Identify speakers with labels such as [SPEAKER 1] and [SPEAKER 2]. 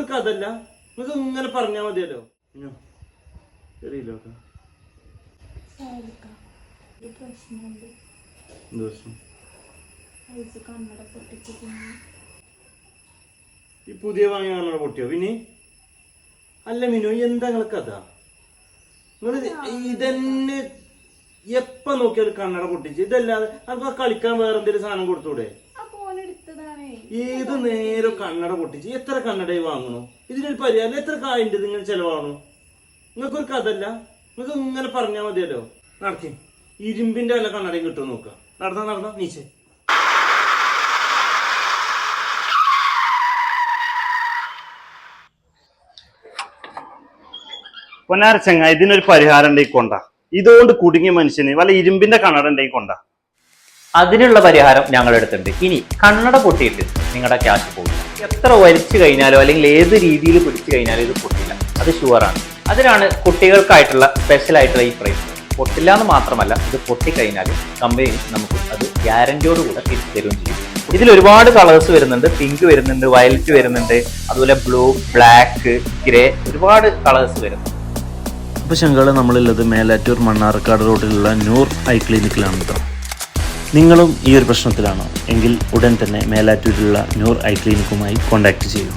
[SPEAKER 1] നിങ്ങൾക്കൊരു കഥല്ല നിങ്ങൾക്ക് ഇങ്ങനെ പറഞ്ഞാൽ മതിയല്ലോ. ശരിയല്ലോ ഈ പുതിയ വാങ്ങിയ കണ്ണട പൊട്ടിയോ? പിന്നെ അല്ല മിനു എന്താ നിങ്ങളെ കഥ? നിങ്ങൾ ഇതന്നെ എപ്പ നോക്കിയാലും കണ്ണട പൊട്ടിച്ച്. ഇതല്ലാതെ നമുക്ക് കളിക്കാൻ വേറെ എന്തെങ്കിലും സാധനം കൊടുത്തൂടെ? ഏത് നേരം കണ്ണട പൊട്ടിച്ച് എത്ര കണ്ണട വാങ്ങണോ? ഇതിനൊരു പരിഹാരം എത്ര കായിന്റെ നിങ്ങൾ ചെലവാണോ? നിങ്ങൾക്കൊരു കഥല്ല നിങ്ങൾക്ക് ഇങ്ങനെ പറഞ്ഞാൽ മതിയല്ലോ. നടക്കി. ഇരുമ്പിന്റെ വല്ല കണ്ണടയും കിട്ടും നോക്കുക നടന്ന നടന്ന നീച്ചേ. പൊന്നാര ചങ്ങ ഇതിനൊരു പരിഹാരം ഉണ്ടെങ്കിൽ കൊണ്ട. ഇതുകൊണ്ട് കുടുങ്ങിയ മനുഷ്യന് വല്ല ഇരുമ്പിന്റെ കണ്ണട കൊണ്ട.
[SPEAKER 2] അതിനുള്ള പരിഹാരം ഞങ്ങൾ എടുത്തിട്ടുണ്ട് ഇനി കണ്ണട പൊട്ടിയിട്ട് നിങ്ങളുടെ ക്യാഷ് പോകും എത്ര വലിച്ചു കഴിഞ്ഞാലോ അല്ലെങ്കിൽ ഏത് രീതിയിൽ പിടിച്ചു കഴിഞ്ഞാലും ഇത് പൊട്ടില്ല. അത് ഷുവറാണ് അതിനാണ് കുട്ടികൾക്കായിട്ടുള്ള സ്പെഷ്യൽ ആയിട്ടുള്ള ഈ പ്രൈസ് പൊട്ടില്ല എന്ന് മാത്രമല്ല ഇത് പൊട്ടിക്കഴിഞ്ഞാൽ കമ്പനി നമുക്ക് അത് ഗ്യാരണ്ടിയോട് കൂടെ തിരിച്ചു തരുകയും ചെയ്യും. ഇതിൽ ഒരുപാട് കളേഴ്സ് വരുന്നുണ്ട്. പിങ്ക് വരുന്നുണ്ട് വയലറ്റ് വരുന്നുണ്ട് അതുപോലെ ബ്ലൂ ബ്ലാക്ക് ഗ്രേ ഒരുപാട് കളേഴ്സ് വരുന്നുണ്ട്.
[SPEAKER 3] അപ്പോൾ ശങ്കള നമ്മളുള്ളത് മേലാറ്റൂർ മണ്ണാർക്കാട് റോഡിലുള്ള നൂർ ഐ ക്ലിനിക്കിലാണ് കേട്ടോ നിങ്ങളും ഈ ഒരു പ്രശ്നത്തിലാണോ? എങ്കിൽ ഉടൻ തന്നെ മേലാറ്റൂരിലുള്ള ന്യൂർ ഐ ക്ലിനിക്കുമായി കോൺടാക്റ്റ് ചെയ്യൂ.